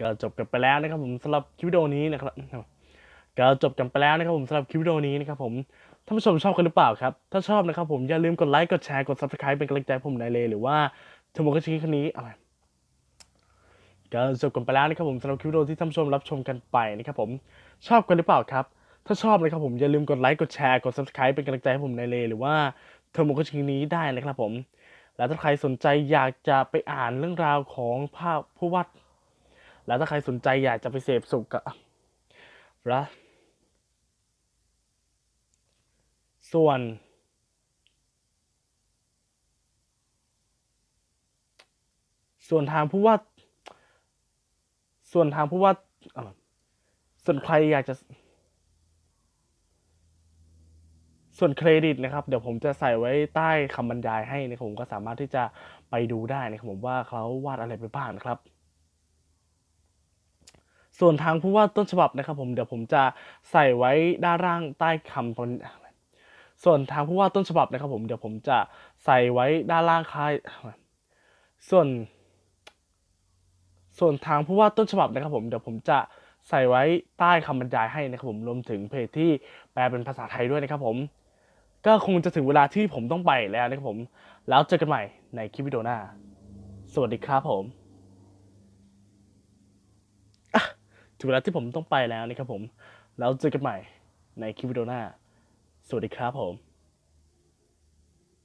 ก็จบกันไปแล้วนะครับผมสำหรับคลิปวิดีโอนี้นะครับก็จบกันไปแล้วนะครับผมสำหรับคลิปวิดีโอนี้นะครับผมท่านผู้ชมชอบกันหรือเปล่าครับ ถ้าชอบนะครับผมอย่าลืมกดไลค์กดแชร์กด subscribe เป็นกำลังใจผมได้เลยหรือว่าทมกชิคนนี้อะไรก็จบกันไปแล้วนะครับผมสำหรับคลิปวิดีโอที่ท่านผู้ชมรับชมกันไปนะครับผมชอบกันหรือเปล่าครับ ถ้าชอบนะครับผมอย่าลืมกดไลค์กดแชร์กด subscribe เป็นกำลังใจให้ผมในเลยหรือว่าเทอร์โมกชิงนี้ได้นะครับผม แล้วถ้าใครสนใจอยากจะไปอ่านเรื่องราวของภาพผู้วาด แล้วถ้าใครสนใจอยากจะไปเสพสุขกับรัส่วน ส่วนทางผู้วาดส่วนทางผู้วาดเอ่อส่วนใครอยากจะ ส่วนเครดิตนะครับ เดี๋ยวผมจะใส่ไว้ใต้คำบรรยายให้นะครับผมก็สามารถที่จะไปดูได้นะครับผมว่าเขาวาดอะไรไปบ้างนะครับ ส่วนทางผู้ว่าต้นฉบับนะครับผมเดี๋ยวผมจะใส่ไว้ด้านล่างใต้คำบรรส่วนทางผู้ว่าต้นฉบับนะครับผมเดี๋ยวผมจะใส่ไว้ด้านล่างคล้ายส่วน ส่วนทางผู้ว่าต้นฉบับนะครับผมเดี๋ยวผมจะใส่ไว้ใต้คำบรรยายให้นะครับผมรวมถึงเพจที่แปลเป็นภาษาไทยด้วยนะครับผม ก็คงจะถึงเวลาที่ผมต้องไปแล้วนะครับผม แล้วเจอกันใหม่ในคลิปวิดีโอหน้า สวัสดีครับผมอะ ถึงเวลาที่ผมต้องไปแล้วนะครับผม แล้วเจอกันใหม่ในคลิปวิดีโอหน้า สวัสดีครับผม